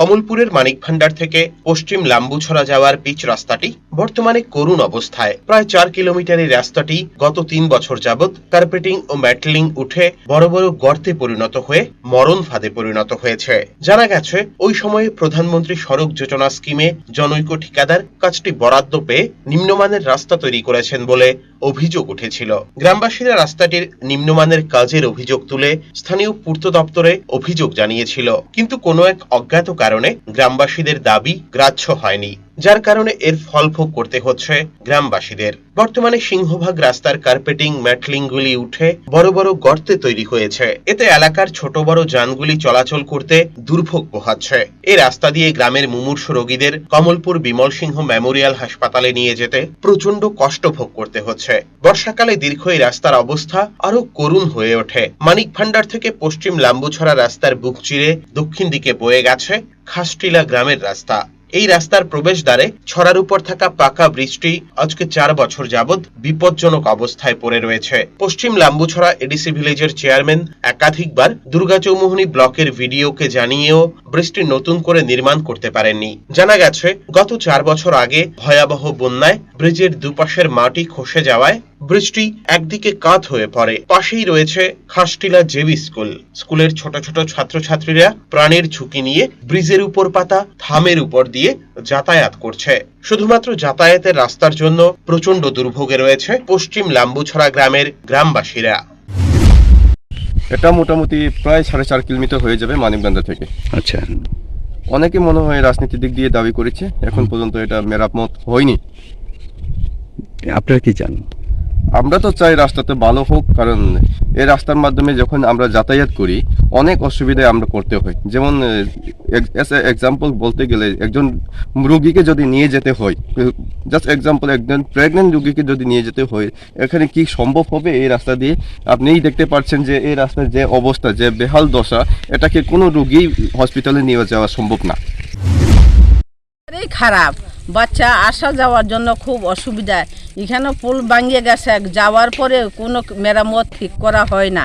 কমলপুরের মানিক ভান্ডার থেকে পশ্চিম লাম্বুছড়া যাওয়ার পিচ রাস্তাটি বর্তমানে করুণ অবস্থায়। প্রায় চার কিলোমিটার এই রাস্তাটি গত তিন বছর যাবৎ কার্পেটিং ও ম্যাটলিং উঠে বড় বড় গর্তে পরিণত হয়ে মরণ ফাঁদে পরিণত হয়েছে। জানা গেছে, ওই সময়ে প্রধানমন্ত্রী সড়ক যোজনা স্কিমে জনৈক ঠিকাদার কাজটি বরাদ্দ পেয়ে নিম্নমানের রাস্তা তৈরি করেছেন বলে অভিযোগ উঠেছিল। গ্রামবাসীরা রাস্তাটির নিম্নমানের কাজের অভিযোগ তুলে স্থানীয় পূর্ত দপ্তরে অভিযোগ জানিয়েছিল। কিন্তু কোনো এক অজ্ঞাত কারণে গ্রামবাসীদের দাবি গ্রাহ্য হয়নি। যার কারণে এর ফল ভোগ করতে হচ্ছে গ্রামবাসীদের। বর্তমানে সিংহভাগ রাস্তার কার্পেটিং ম্যাটলিংগুলি উঠে বড় বড় গর্তে তৈরি হয়েছে। এতে এলাকার ছোট বড় যানগুলি চলাচল করতে দুর্ভোগ পোহাচ্ছে। এই রাস্তা দিয়ে গ্রামের মুমূর্ষ রোগীদের কমলপুর বিমল সিংহ মেমোরিয়াল হাসপাতালে নিয়ে যেতে প্রচণ্ড কষ্ট ভোগ করতে হচ্ছে। বর্ষাকালে দীর্ঘ এই রাস্তার অবস্থা আরও করুণ হয়ে ওঠে। মানিক ভান্ডার থেকে পশ্চিম লাম্বুছড়া রাস্তার বুক চিরে দক্ষিণ দিকে বয়ে গেছে খাসটিলা গ্রামের রাস্তা। এই রাস্তার প্রবেশদ্বারে ছড়ার উপর থাকা পাকা ব্রিজটি আজকে চার বছর যাবৎ বিপজ্জনক অবস্থায় পড়ে রয়েছে। পশ্চিম লাম্বুছড়া এডিসি ভিলেজের চেয়ারম্যান একাধিকবার দুর্গাচৌমুহনী ব্লকের ভিডিওকে জানিয়েও ব্রিজটি নতুন করে নির্মাণ করতে পারেননি। জানা গেছে, গত চার বছর আগে ভয়াবহ বন্যায় ব্রিজের দুপাশের মাটি খসে যাওয়ায় ব্রিজটি একদিকে কাত হয়ে পড়ে। পাশেই রয়েছে খাসটিলা জেবি স্কুল। স্কুলের ছোট ছোট ছাত্রছাত্রীরা প্রাণের ঝুঁকি নিয়ে ব্রিজের উপর পাতা থামের উপর দিয়ে যাতায়াত করছে। শুধুমাত্র যাতায়াতের রাস্তার জন্য প্রচণ্ড দুর্ভোগে রয়েছে পশ্চিম লাম্বুছড়া গ্রামের গ্রামবাসীরা। এটা মোটামুটি প্রায় সাড়ে চার কিলোমিটার হয়ে যাবে মানিকবান্ধা থেকে। আচ্ছা। অনেকে মনে হয় রাজনীতির দিক দিয়ে দাবি করেছে এখন পর্যন্ত এটা মেরামত হয়নি। আপনারা কি চান আমরা তো চাই রাস্তাতে ভালো হোক, কারণ এই রাস্তার মাধ্যমে যখন আমরা যাতায়াত করি, অনেক অসুবিধায় আমরা করতে হয়। যেমন এক্সাম্পল বলতে গেলে একজন রুগীকে যদি নিয়ে যেতে হয় জাস্ট এক্সাম্পল একজন প্রেগনেন্ট রুগীকে যদি নিয়ে যেতে হয়, এখানে কি সম্ভব হবে এই রাস্তা দিয়ে? আপনিই দেখতে পাচ্ছেন যে এই রাস্তার যে অবস্থা, যে বেহাল দশা, এটাকে কোনো রুগী হসপিটালে নিয়ে যাওয়া সম্ভব না। খারাপ। বাচ্চা আসা যাওয়ার জন্য খুব অসুবিধা। এখানে পুল ভাঙিয়ে গেছে যাওয়ার পরে কোনো মেরামত ঠিক করা হয় না।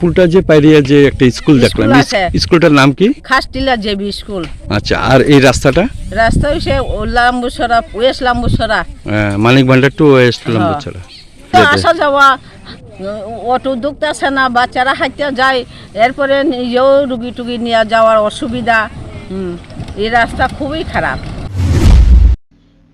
পুলটা যে পাইরিয়া যে একটা স্কুল দেখলাম। স্কুলটার নাম কি? Khastila JB school. আচ্ছা আর এই রাস্তাটা? রাস্তা হয়েছে লাম্বুসরা ওয়েস্ট লাম্বুসরা। আহ, মানিক ভান্ডার টু ওয়েস্ট লম্বছড়া তো আসা যাওয়া অটো আসে না বাচ্চারা হাঁটতে যায় এরপরে নিজেও রুগী টুগি নিয়ে যাওয়ার অসুবিধা। হুম, এই রাস্তা খুবই খারাপ।